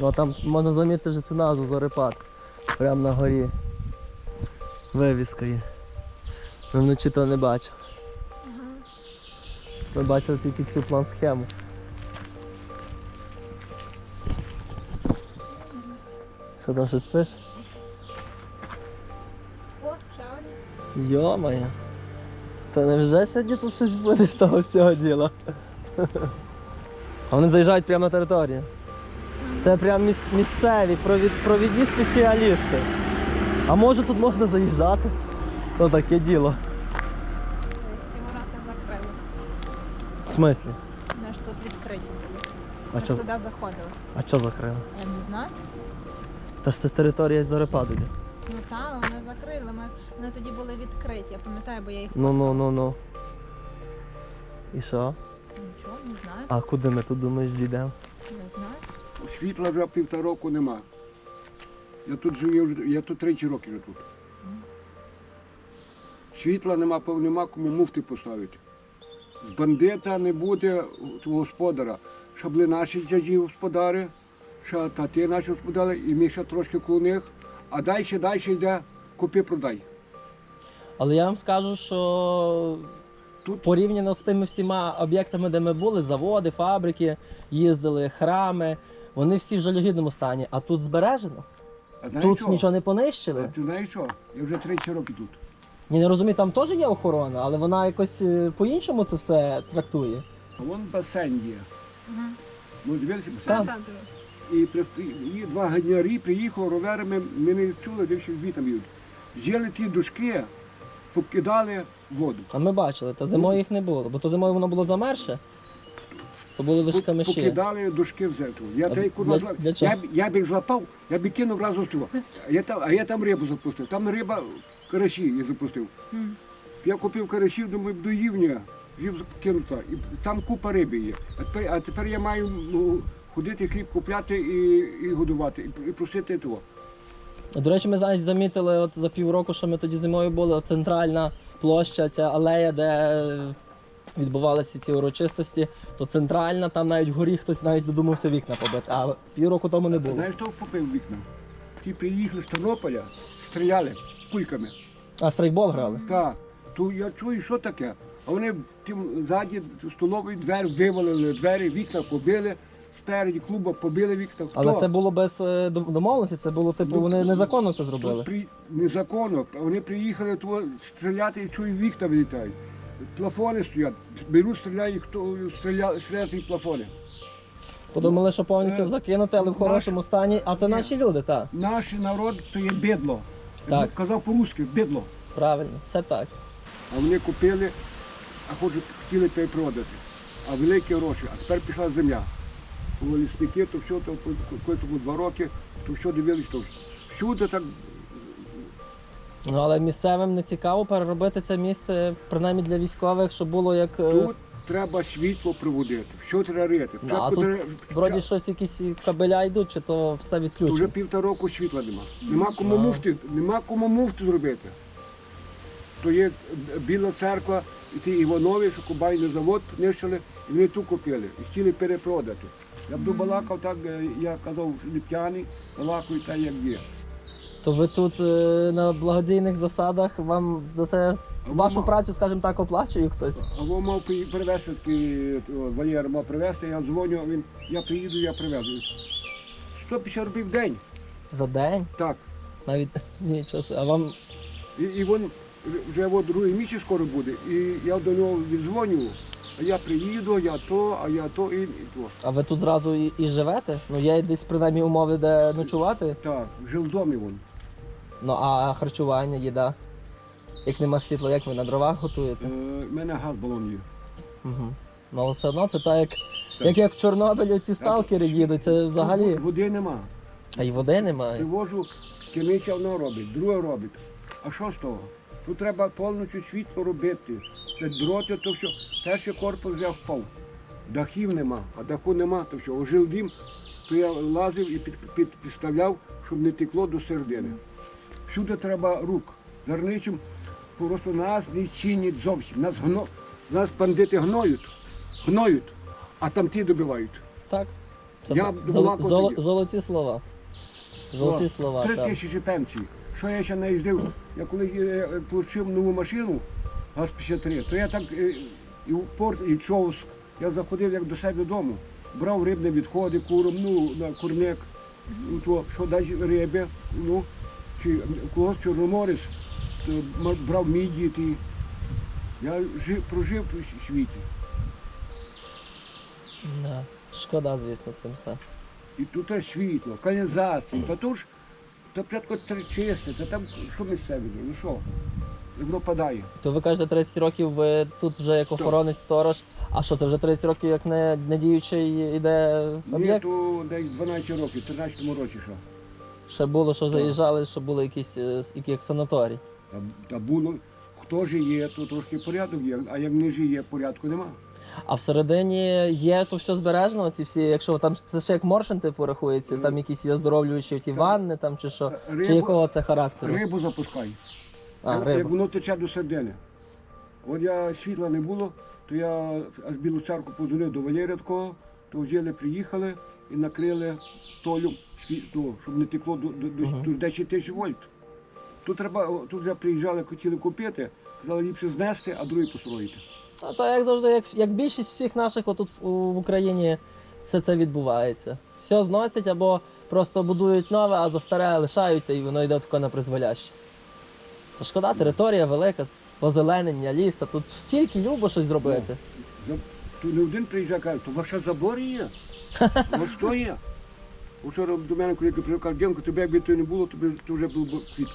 Ну там можна замітити вже цю назву зорепад. Прямо на горі. Вивіска є. Ми вночі то не бачили. Ми бачили тільки цю план-схему. Що там щось пиш? О, ще один. Йо-моє. Та невже сьогодні тут щось буде з того всього діла? А вони заїжджають прямо на територію. Це прям місцеві, провід, провідні спеціалісти. А може тут можна заїжджати? То таке діло. Ці ворота закрили. В смислі? Вони ж тут відкриті були. А Ми що, туди заходили. а що закрили? Я не знаю. Та ж це з території зорепаду. Ну так, але вони закрили. Ми, вони тоді були відкриті. Я пам'ятаю, бо я їх Ну ну ну ну. І що? нічого не знаю. А куди ми тут думаєш зійдемо? Не знаю. Світла вже півтора року нема. Я тут живу, я тут тричі роки вже тут. Світла нема, нема кому муфти поставити. З бандита не буде господаря. Ще були наші дяді господари, ще тати наші господари, і ми ще трошки коло них. А далі, далі йде купи-продай. Але я вам скажу, що Тут- порівняно з тими всіма об'єктами, де ми були, заводи, фабрики, їздили, храми, вони всі в жалюгідному стані. А тут збережено. А знаєш Тут що? нічого не А понищили. ти знаєш що? Я вже тричі роки тут. Ні, не розумію, там теж є охорона, але вона якось е, по-іншому це все трактує. А вон басейн є. Угу. Ну, дивилися басейн? Там. Так, дивись. І, при, і два ганярі приїхали роверами, ми не чули, де ще звітом їдуть. Взяли ті дужки, покидали в воду. А ми бачили, та зимою їх не було, бо то зимою воно було замерше, то були лише камиші. Покидали дужки в зеркало. Я, А та й для- курва, для я, чого? б- я б їх злапав, я б їх кинув разом з того. А я, там, а я там рибу запустив. Там риба караші я запустив. Я купив карашів, думаю, доїв ні. Їв кинув так. І там купа риби є. А тепер, а тепер я маю ну, ходити хліб купляти і, і годувати, і, і просити того. До речі, ми навіть замітили от за півроку, що ми тоді зимою були, от центральна площа, ця алея, де відбувалися ці урочистості, то центральна, там навіть вгорі хтось навіть додумався вікна побити. А півроку тому не було. Знаєш, хто попив вікна? Ті приїхали з Тернополя, стріляли кульками. А страйкбол грали. Так, то я чую, що таке. А вони тим ззаді столовий двері вивалили двері, вікна побили, спереді клуба побили вікна. Хто? Але це було без е, дом- домовленості, це було типу, Ну, вони незаконно це Тут зробили. при... незаконно. Вони приїхали то стріляти і чую, вікна вилітають. Плафони стоять. Беруть, стріляють, хто стріля... стріляти плафони. Подумали, що повністю Е, закинути, але в хорошому стані. А це Ні. наші люди, так. Наш народ то є бедло. Так. б казав по-русски, бедло. Правильно, це так. А вони купили, а хочуть, хотіли перепродати. А великі гроші. А тепер пішла земля. Лісники, то все, то коли тому два роки, то все дивились, то всюди так Ну але місцевим не цікаво переробити це місце, принаймні для військових, щоб було як. е, тут треба світло приводити, все треба рити. Да, а тут Вроді щось якісь кабеля йдуть, чи то все вже відключено. півтора року світла нема. Нема кому А. муфти, нема кому муфти зробити. То є Біла церква, і ті Іванові, що кубайний завод нищили, і вони ту купили, і хотіли перепродати. Я б балакав так, е, я казав, не п'яний, балакаю так, як є. То ви тут е, на благодійних засадах вам за це вашу працю, скажімо так, оплачує хтось. А він мав при- привезти, о, Валєр мав привезти, я дзвоню, він, я приїду, я привезу. 150 рублів в день, За день, так. навіть нічого. собі. А вам І, і він вже от другий місяць скоро буде. І я до нього віддзвоню, а я приїду, я то, а я то і, і то. а ви тут зразу і, і живете? Ну є десь принаймні умови, де ночувати. Так, жив в домі він. Ну а харчування, їда. Як нема світла, як ви на дровах готуєте? Е, в мене газ балон є. Угу. Ну але все одно це так, як, як, як в Чорнобилі ці сталкери їдуть, це взагалі. Води нема. А й води немає. Привожу, киниця одно робить, друге робить. А що з того? Тут треба повністю світло робити. Це дроти, то все. Перший корпус вже впав. Дахів нема, а даху нема, то все. Ожив дім, то я лазив і під, під, підставляв, щоб не текло до середини. Всюди треба рук. Зарничим просто нас не цінять зовсім. Нас, гно, нас бандити гноють, гноють, а там ті добивають. Так. Це Я зол- зол- золоті слова. Золоті слова. Три тисячі пенсій. Що я ще не їздив, я коли е, отримав нову машину, ГАЗ-53, то я так е, і в порт, і в Човськ, я заходив як до себе додому. Брав рибні відходи, куром, ну, на курник, ну, то, що дасть риби, ну, чи когось чорноморець, то брав міді. Ті. Я жив, прожив у світі. Да. Шкода, звісно, цим все. І тут теж світло, каналізація, та то ж то порядку три чисте, та там що місцеві, ну що, воно падає. То ви кажете, 30 років ви тут вже як охоронець сторож. А що це вже 30 років як не, не діючий іде Ні, то десь 12 років, в 13-му році що. Ще було, що заїжджали, що були якісь е, як санаторій. Та, та було, хто жиє, то трошки порядок є, а як не жиє, порядку нема. А всередині є то все збережено, ці всі, якщо там це ще як моршин типу рахується, там якісь є оздоровлюючі ті ванни там чи що. Чи якого це характеру? Рибу запускай. А, як, риба. як воно тече до середини. От я світла не було, то я аж білу церкву подзвонив до Валерія такого, то взяли, приїхали і накрили толю, ну, щоб не текло до, до, до, до 10 тисяч вольт. Тут треба, тут вже приїжджали, хотіли купити, сказали ліпше знести, а другий построїти. А то як завжди, як, як більшість всіх наших отут в, в Україні все це відбувається. Все зносять або просто будують нове, а за старе лишають, і воно йде тако на призволяще. То шкода, територія велика, озеленення, ліс, та тут тільки любо щось зробити. За- не один приїжджає, каже, то ваша забор є. Ну що є? Вчора до мене коли приїхав, каже, Дімко, тебе якби то не було, тобі то вже був б квітка.